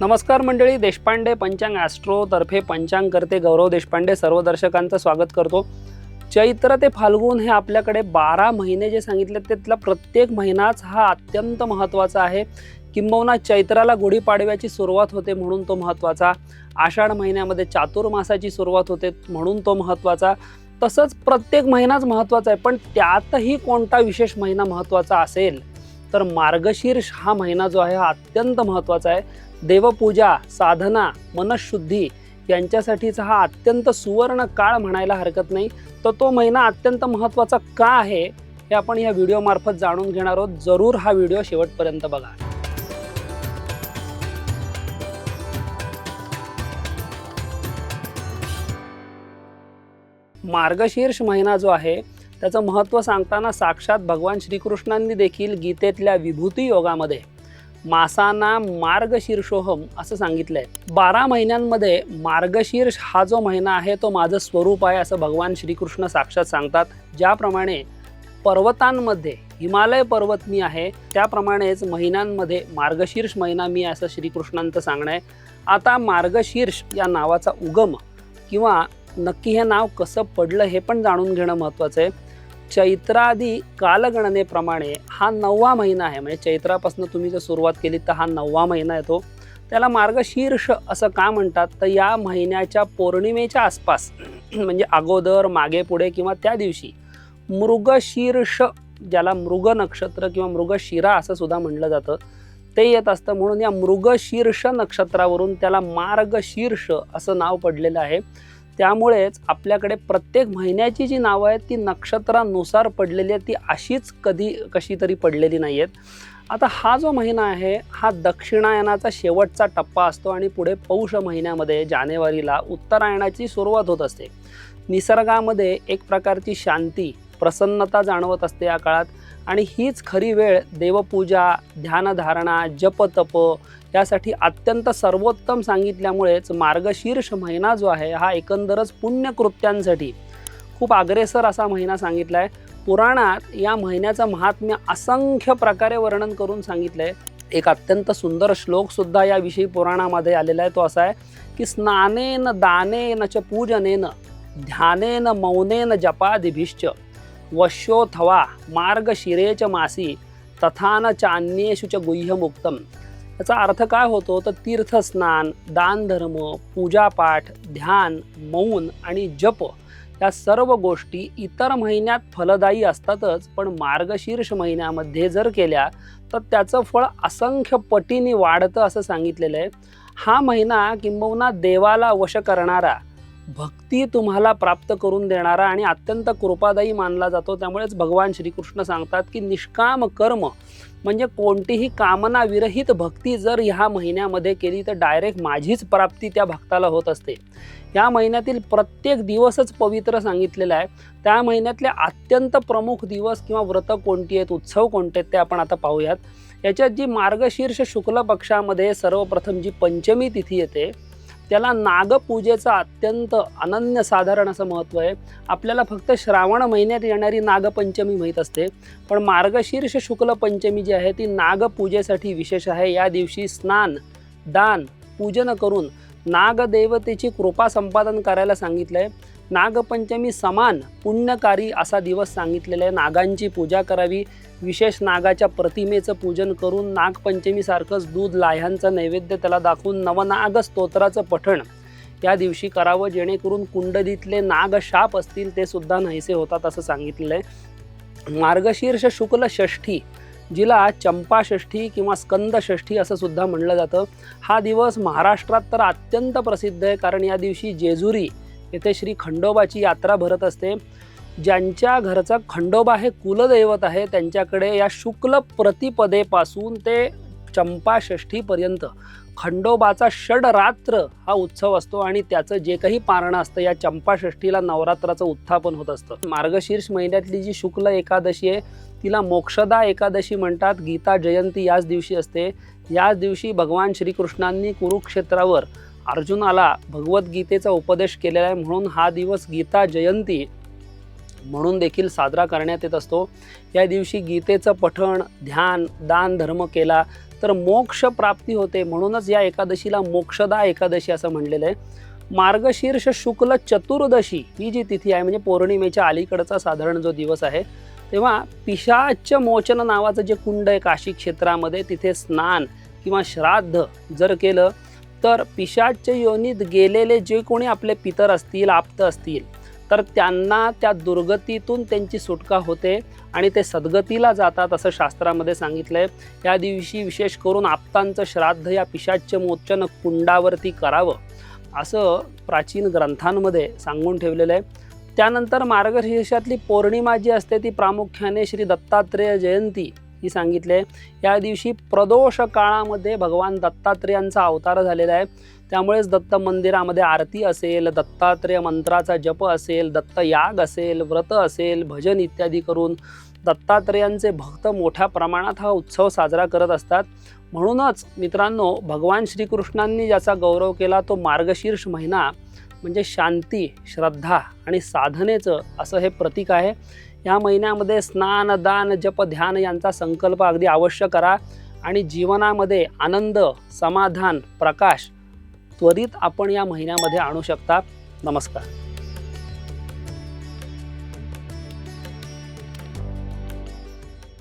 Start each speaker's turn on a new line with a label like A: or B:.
A: नमस्कार मंडळी देशपांडे पंचांग ॲस्ट्रोतर्फे पंचांगकर्ते पंचांग करते गौरव देशपांडे सर्व दर्शकांचं स्वागत करतो. चैत्र ते फाल्गुन हे आपल्याकडे बारा महिने जे सांगितले त्यातला प्रत्येक महिनाच हा अत्यंत महत्त्वाचा आहे. किंबहुना चैत्राला गुढीपाडव्याची सुरुवात होते म्हणून तो महत्त्वाचा. आषाढ महिन्यामध्ये चातुर्मासाची सुरुवात होते म्हणून तो महत्त्वाचा. तसंच प्रत्येक महिनाच महत्त्वाचा आहे पण त्यातही कोणता विशेष महिना महत्त्वाचा असेल? तर मार्गशीर्ष हा महिना जो आहे हा अत्यंत महत्त्वाचा आहे. देवपूजा साधना मनशुद्धी यांच्यासाठीचा हा अत्यंत सुवर्ण काळ म्हणायला हरकत नाही. तर तो महिना अत्यंत महत्त्वाचा का आहे हे आपण या व्हिडिओमार्फत जाणून घेणार आहोत. जरूर हा व्हिडिओ शेवटपर्यंत बघा. मार्गशीर्ष महिना जो आहे त्याचं महत्त्व सांगताना साक्षात भगवान श्रीकृष्णांनी देखील गीतेतल्या विभूती योगामध्ये मासाना मार्गशीर्षोहम असं सांगितलंय. बारा महिन्यांमध्ये मार्गशीर्ष हा जो महिना आहे तो माझं स्वरूप आहे असं भगवान श्रीकृष्ण साक्षात सांगतात. ज्याप्रमाणे पर्वतांमध्ये हिमालय पर्वत मी आहे त्याप्रमाणेच महिन्यांमध्ये मार्गशीर्ष महिना मी असं श्रीकृष्णांचं सांगणं आहे. आता मार्गशीर्ष या नावाचा उगम किंवा नक्की हे नाव कसं पडलं हे पण जाणून घेणं महत्त्वाचं आहे. चैत्रादी कालगणनेप्रमाणे हा नववा महिना आहे. म्हणजे चैत्रापासून तुम्ही जर सुरुवात केली तर हा नववा महिना येतो. त्याला मार्गशीर्ष असं का म्हणतात? तर या महिन्याच्या पौर्णिमेच्या आसपास म्हणजे अगोदर मागे पुढे किंवा त्या दिवशी मृगशीर्ष ज्याला मृग नक्षत्र किंवा मृगशिरा असं सुद्धा म्हटलं जातं ते येत असतं. म्हणून या मृगशीर्ष नक्षत्रावरून त्याला मार्गशीर्ष असं नाव पडलेलं आहे. त्यामुळेच आपल्याकडे प्रत्येक महिन्याची जी नावं आहेत ती नक्षत्रानुसार पडलेली आहेत ती अशीच कधी कशी तरी पडलेली नाही आहेत आता हा जो महिना आहे हा दक्षिणायनाचा शेवटचा टप्पा असतो आणि पुढे पौष महिन्यामध्ये जानेवारीला उत्तरायणाची सुरुवात होत असते. निसर्गामध्ये एक प्रकारची शांती प्रसन्नता जाणवत असते या काळात. आणि हीच खरी वेळ देवपूजा ध्यानधारणा जपतप यासाठी अत्यंत सर्वोत्तम सांगितल्यामुळेच मार्गशीर्ष महिना जो आहे हा एकंदरच पुण्यकृत्यांसाठी खूप अग्रेसर असा महिना सांगितला आहे पुराणात या महिन्याचं महात्म्य असंख्य प्रकारे वर्णन करून सांगितलं आहे एक अत्यंत सुंदर श्लोकसुद्धा याविषयी पुराणामध्ये आलेला आहे. तो असा आहे की स्नानेन दानेन च पूजनेन ध्यानेन मौनेन जपादिभिश्च. वश्योथवा मार्गशिरेच मासी तथान चान्येषु च गुह्यमुक्तम। याचा अर्थ काय होतो? तर तीर्थस्नान दानधर्म पूजापाठ ध्यान मौन आणि जप या सर्व गोष्टी इतर महिन्यात फलदायी असतातच. पण मार्गशीर्ष महिन्यामध्ये जर केल्या तर त्याचं फळ असंख्य पटीने वाढतं असं सांगितलेलं आहे. हा महिना किंबहुना देवाला वश करणारा भक्ती तुम्हाला प्राप्त करून देणारा आणि अत्यंत कृपादायी मानला जातो. त्यामुळेच भगवान श्रीकृष्ण सांगतात की निष्काम कर्म म्हणजे कोणतीही कामना विरहित भक्ती जर ह्या महिन्यामध्ये केली तर डायरेक्ट माझीच प्राप्ती त्या भक्ताला होत असते. या महिन्यातील प्रत्येक दिवसच पवित्र सांगितलेला आहे. त्या महिन्यातले अत्यंत प्रमुख दिवस किंवा व्रत कोणती आहेत उत्सव कोणते आहेत ते आपण आता पाहूयात. याच्यात जी मार्गशीर्ष शुक्ल पक्षामध्ये सर्वप्रथम जी पंचमी तिथी येते त्याला नागपूजेचं अत्यंत अनन्यसाधारण असं महत्त्व आहे. आपल्याला फक्त श्रावण महिन्यात येणारी नागपंचमी माहीत असते. पण मार्गशीर्ष शुक्ल पंचमी जी आहे ती नागपूजेसाठी विशेष आहे. या दिवशी स्नान दान पूजन करून नागदेवतेची कृपा संपादन करायला सांगितलं आहे नागपंचमी समान पुण्यकारी असा दिवस सांगितलेला आहे. नागांची पूजा करावी विशेष नागाच्या प्रतिमेचं पूजन करून नागपंचमीसारखंच दूध लाह्यांचं नैवेद्य त्याला दाखवून नवनाग स्तोत्राचं पठण त्या दिवशी करावं. जेणेकरून कुंडलीतले नागशाप असतील ते सुद्धा नाहीसे होतात असं सांगितलेलं आहे. मार्गशीर्ष शुक्ल षष्ठी जिला चंपाषष्ठी किंवा स्कंद षष्ठी असं सुद्धा म्हणलं जातं. हा दिवस महाराष्ट्रात तर अत्यंत प्रसिद्ध आहे कारण या दिवशी जेजुरी येथे श्री खंडोबाची यात्रा भरत असते. ज्यांच्या घरचा खंडोबा हे कुलदैवत आहे त्यांच्याकडे या शुक्ल प्रतिपदेपासून ते चंपा षष्ठीपर्यंत खंडोबाचा षडरात्र हा उत्सव असतो आणि त्याचं जे काही पारणं असतं या चंपाषष्ठीला नवरात्राचं उत्थापन होत असतं. मार्गशीर्ष महिन्यातली जी शुक्ल एकादशी आहे तिला मोक्षदा एकादशी म्हणतात. गीता जयंती याच दिवशी असते. याच दिवशी भगवान श्रीकृष्णांनी कुरुक्षेत्रावर अर्जुनाला भगवद्गीतेचा उपदेश केलेला आहे. म्हणून हा दिवस गीता जयंती म्हणून देखील साजरा करण्यात येत असतो. या दिवशी गीतेचं पठण ध्यान दान धर्म केला. तर मोक्ष प्राप्ती होते म्हणूनच या एकादशीला मोक्षदा एकादशी असं म्हणलेलं आहे. मार्गशीर्ष शुक्ल चतुर्दशी ही जी तिथी आहे म्हणजे पौर्णिमेच्या अलीकडचा साधारण जो दिवस आहे तेव्हा पिशाच मोचन नावाचं जे कुंड आहे काशी क्षेत्रामध्ये तिथे स्नान किंवा श्राद्ध जर केलं तर पिशाच योनीत गेलेले जे कोणी आपले पितर असतील आप्त असतील तर त्यांना त्या दुर्गतीतून त्यांची सुटका होते आणि ते सद्गतीला जातात असं शास्त्रामध्ये सांगितलं आहे या दिवशी विशेष करून आप्तांचं श्राद्ध या पिशाच्य मोचन कुंडावरती करावं असं प्राचीन ग्रंथांमध्ये सांगून ठेवलेलं आहे. त्यानंतर मार्गशीर्षातली पौर्णिमा जी असते ती प्रामुख्याने श्री दत्तात्रेय जयंती ही सांगितले आहे. या दिवशी प्रदोष काळामध्ये भगवान दत्तात्रेयांचा अवतार झालेला आहे. त्यामुळेच दत्त मंदिरामध्ये आरती असेल दत्तात्रेय मंत्राचा जप असेल दत्तयाग असेल व्रत असेल भजन इत्यादी करून दत्तात्रेयांचे भक्त मोठ्या प्रमाणात हा उत्सव साजरा करत असतात. म्हणूनच मित्रांनो भगवान श्रीकृष्णांनी ज्याचा गौरव केला तो मार्गशीर्ष महिना म्हणजे शांती श्रद्धा आणि साधनेचं असं हे प्रतीक आहे. या महिन्यामध्ये स्नान दान जप ध्यान यांचा संकल्प अगदी अवश्य करा आणि जीवनामध्ये आनंद समाधान प्रकाश त्वरित आपण या महिन्यामध्ये आणू शकता. नमस्कार.